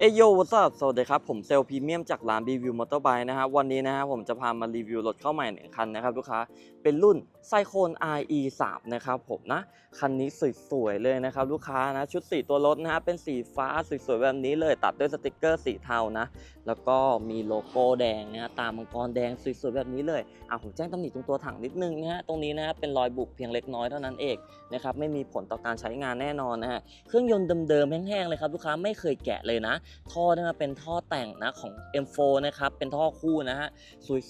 เอโยวัสดุสวัสดีครับ ผมเซลพรีเมียมจากร้านรีวิวมอเตอร์ไบค์นะครับวันนี้นะครับผมจะพามารีวิวรถเข้าใหม่หนึ่งคันนะครับลูกค้า เป็นรุ่นไซโคน RE 3นะครับผมนะ คันนี้สวยๆเลยนะครับลูกค้านะ ชุดสีตัวรถนะฮะ เป็นสีฟ้าสวยๆแบบนี้เลย ตัดด้วยสติกเกอร์สีเทานะ แล้วก็มีโลโก้แดงนะฮะ ตามมังกรแดงสวยๆแบบนี้เลย อะผมแจ้งตำหนิตรงตัวถังนิดนึงนะฮะ ตรงนี้นะฮะเป็นรอยบุบเพียงเล็กน้อยเท่านั้นเองนะครับ ไม่มีผลต่อการใช้งานแน่นอนนะฮะ เครื่องยนต์เดิมๆแห้งๆเลยครับลูกค้าไม่เคยแกะเลยนะท่อได้มาเป็นท่อแต่งนะของ M4 นะครับเป็นท่อคู่นะฮะ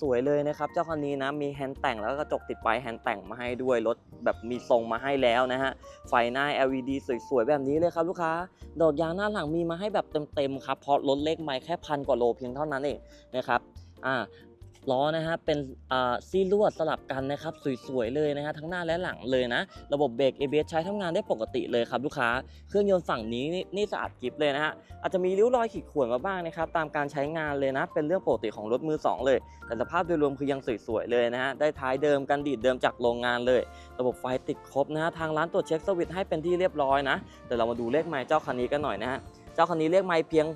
สวยๆเลยนะครับเจ้าคันนี้นะมีแฮนด์แต่งแล้วก็กระจกติดปแฮนด์แต่งมาให้ด้วยรถแบบมีทรงมาให้แล้วนะฮะไฟหน้า LED สวยๆแบบนี้เลยครับลูกค้า ดอกยางหน้าหลังมีมาให้แบบเต็มๆครับเพราะรถเล็กไม่แค่พันกว่าโลเพียงเท่านั้นเองนะครับอ่า ล้อนะฮะเป็นซี่ลวดสลับกันนะครับสวยๆเลยนะฮะทั้งหน้าและหลังเลยนะ ระบบเบรก ABS ใช้ทำงานได้ปกติเลยครับลูกค้า เครื่องยนต์ฝั่งนี้นี่สะอาดกริบเลยนะฮะอาจจะมีริ้วรอยขีดข่วนมาบ้างนะครับตามการใช้งานเลยนะ เป็นเรื่องปกติของรถมือสองเลย แต่สภาพโดยรวมคือยังสวยๆเลยนะฮะได้ท้ายเดิมกันดีดเดิมจากโรงงานเลย ระบบไฟติดครบนะฮะทางร้านตรวจเช็คสวิตช์ให้เป็นที่เรียบร้อยนะเดี๋ยวเรามาดูเลขไมล์เจ้าคันนี้กันหน่อยนะฮะเจ้าคันนี้เลขไมล์เพียง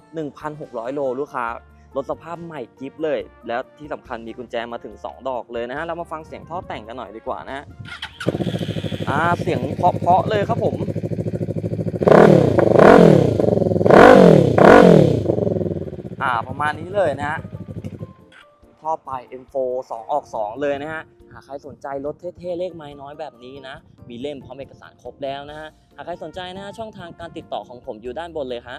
1,600 โลลูกค้า รถสภาพใหม่กิฟเลย แล้วที่สำคัญมีกุญแจมาถึง 2 ดอกเลยนะฮะ เรามาฟังเสียงท่อแต่งกันหน่อยดีกว่านะฮะอ่าเสียงเพาะๆเลยครับผมอ่าประมาณนี้เลยนะฮะท่อไป M4 2 ออก 2 เลยนะฮะ หากใครสนใจรถเท่ๆ เลขไม้น้อยแบบนี้นะ มีเล่มพร้อมเอกสารครบแล้วนะฮะ หากใครสนใจนะฮะ ช่องทางการติดต่อของผมอยู่ด้านบนเลยฮะ